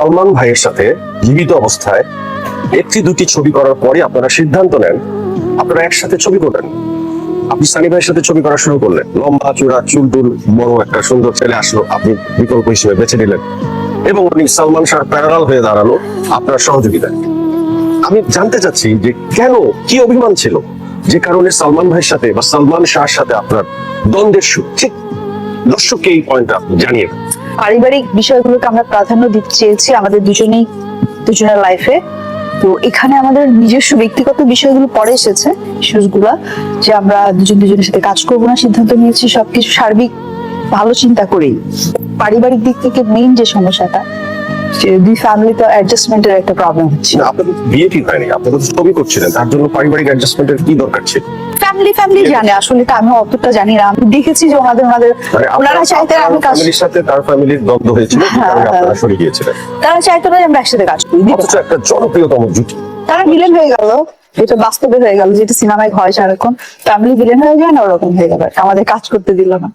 সালমান ভাইয়ের সাথে জীবিত অবস্থায় একটি দুটি ছবি করার পরে আপনারা সিদ্ধান্ত নেন, আপনারা একসাথে ছবি করবেন আপনি সানি ভাইয়ের সাথে ছবি করা শুরু করলেন। লম্বা, চূড়া, চুল টুল বড় একটা সুন্দর ছেলে আসলো, আপনি বিকল্প হিসেবে বেছে নিলেন। এবং উনি সালমান শাহ প্যারালাল হয়ে দাঁড়াল আপনার সহযোগিতায়। আমি জানতে চাচ্ছি যে কেন, কি অভিমান ছিল যে কারণে সালমান ভাইয়ের সাথে বা সালমান শাহর সাথে আপনার দ্বন্দ্বের সুর ঠিক দর্শককে এই পয়েন্টটা আপনি জানিয়ে। পারিবারিক বিষয়গুলোকে আমরা প্রাধান্য দিতে চেয়েছি আমাদের দুজনেই, দুজনের লাইফে তো এখানে আমাদের নিজস্ব ব্যক্তিগত বিষয়গুলো পরে এসেছে ইস্যুসগুলা যে আমরা দুজন দুজনের সাথে কাজ করব না, সিদ্ধান্ত নিয়েছি, সবকিছু সার্বিক ভালো চিন্তা করেই। পারিবারিক দিক থেকে মেইন যে সমস্যাটা দুই ফ্যামিলিতে অ্যাডজাস্টমেন্টের একটা প্রবলেম হচ্ছে। আপনাদের বিয়ে ঠিক হয়নি আপনারা তো ছবি করছিলেন তার জন্য পারিবারিক অ্যাডজাস্টমেন্টের কি দরকার ছিল? ফ্যামিলি ফ্যামিলি জানে আসলে এটা আমি অতটা জানি না আমি দেখেছি যে ওনাদের ওনাদের মানে ওনারা চাইতেন আমি কাজ ফ্যামিলির সাথে তার ফ্যামিলির দ্বন্দ্ব হয়েছিল যে কারণে হ্যাঁ, আপনারা সরে গিয়েছিলেন। তারা চাইতো না আমরা একসাথে কাজ করি অথচ একটা জনপ্রিয়তম জুটি। তারা ভিলেন হয়ে গেল যেটা বাস্তবে হয়ে গেল যেটা সিনেমায় হয় সারাক্ষণ ফ্যামিলি ভিলেন হয়ে যায় না ওরকম হয়ে গেল। আমাদের কাজ করতে দিল না।